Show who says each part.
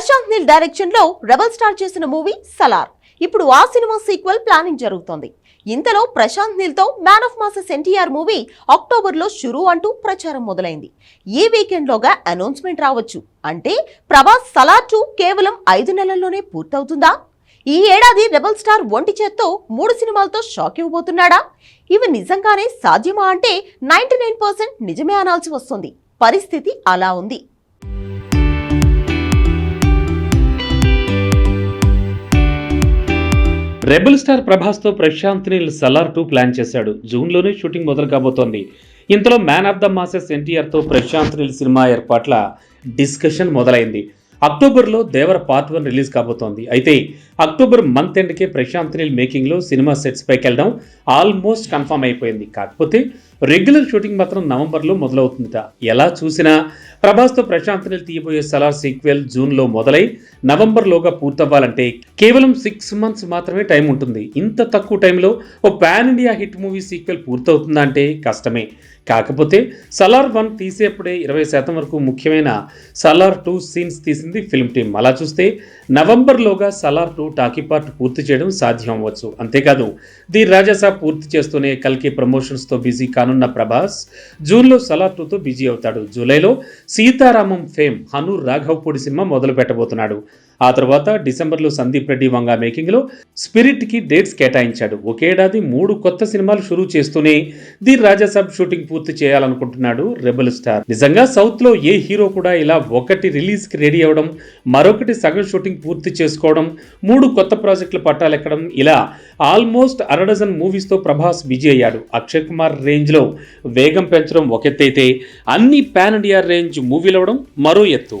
Speaker 1: ప్రశాంత్ నీల్ డైరెక్షన్లో rebel star చేసిన movie Salaar. ఇప్పుడు ఆ సినిమా సీక్వెల్ ప్లానింగ్ జరుగుతోంది. ఇంతలో Prashanth నీల్తో man of masses NTR movie అక్టోబర్లో షురూ అంటూ ప్రచారం మొదలైంది. ఈ వీకెండ్ లోగా అనౌన్స్మెంట్ రావచ్చు. అంటే ప్రభాస్ సలార్ టూ కేవలం ఐదు నెలల్లోనే పూర్తవుతుందా? ఈ ఏడాది రెబల్ స్టార్ ఒంటి చేత్తో మూడు సినిమాలతో షాక్ ఇవ్వబోతున్నాడా? ఇవి నిజంగానే సాధ్యమా అంటే నైన్టీ నైన్ పర్సెంట్ నిజమే అనాల్సి వస్తుంది. పరిస్థితి అలా ఉంది.
Speaker 2: రెబల్ స్టార్ ప్రభాస్తో ప్రశాంత్ నీల్ సలార్ టూ ప్లాన్ చేశాడు. జూన్లోనే షూటింగ్ మొదలు కాబోతోంది ఇంతలో మ్యాన్ ఆఫ్ ద మాసెస్ ఎన్టీఆర్తో ప్రశాంత్ నీల్ సినిమా ఏర్పాట్ల డిస్కషన్ మొదలైంది. అక్టోబర్లో దేవర పార్ట్ వన్ రిలీజ్ కాబోతోంది. అయితే అక్టోబర్ మంత్ ఎండ్కే ప్రశాంత్ నీల్ మేకింగ్లో సినిమా సెట్స్ పైకి వెళ్ళడం ఆల్మోస్ట్ కన్ఫర్మ్ అయిపోయింది. కాకపోతే రెగ్యులర్ షూటింగ్ మాత్రం నవంబర్లో మొదలవుతుందట. ఎలా చూసినా ప్రభాస్తో ప్రశాంత్ నీల్ తీయబోయే సలార్ సీక్వెల్ జూన్లో మొదలై నవంబర్లోగా పూర్తవ్వాలంటే కేవలం సిక్స్ మంత్స్ మాత్రమే టైం ఉంటుంది. ఇంత తక్కువ టైంలో ఓ pan India hit movie sequel పూర్తవుతుందా అంటే కష్టమే. కాకపోతే సలార్ వన్ తీసేప్పుడే ఇరవై శాతం వరకు ముఖ్యమైన సలార్ టూ సీన్స్ తీసింది ఫిల్మ్ టీమ్ అలా చూస్తే నవంబర్లోగా సలార్ టూ టాకీ పార్ట్ పూర్తి చేయడం సాధ్యం అవ్వచ్చు. అంతేకాదు ది రాజాసాబ్ పూర్తి చేస్తూనే కల్కి ప్రమోషన్స్తో బిజీ కానున్న ప్రభాస్. జూన్లో సలార్ బిజీ అవుతాడు. జూలైలో సీతారామం ఫేమ్ హను రాఘవపూడి సినిమా మొదలు పెట్టబోతున్నాడు. ఆ తర్వాత డిసెంబర్లో సందీప్ రెడ్డి వంగా మేకింగ్లో స్పిరిట్కి డేట్స్ కేటాయించాడు. ఒకేడాది మూడు కొత్త సినిమాలు షురూ చేస్తూనే ది రాజాసాబ్ షూటింగ్ పూర్తి చేయాలనుకుంటున్నాడు రెబల్ స్టార్. నిజంగా సౌత్లో ఏ హీరో కూడా ఇలా ఒకటి రిలీజ్కి రెడీ అవ్వడం మరొకటి సగం షూటింగ్ పూర్తి చేసుకోవడం మూడు కొత్త ప్రాజెక్టులు పట్టాలెక్కడం ఇలా ఆల్మోస్ట్ అరడజన్ మూవీస్తో ప్రభాస్ బిజీ అయ్యాడు. అక్షయ్ కుమార్ రేంజ్లో వేగం పెంచడం ఒక ఎత్తైతే అన్ని పాన్ ఇండియా రేంజ్ మూవీలు అవ్వడం మరో ఎత్తు.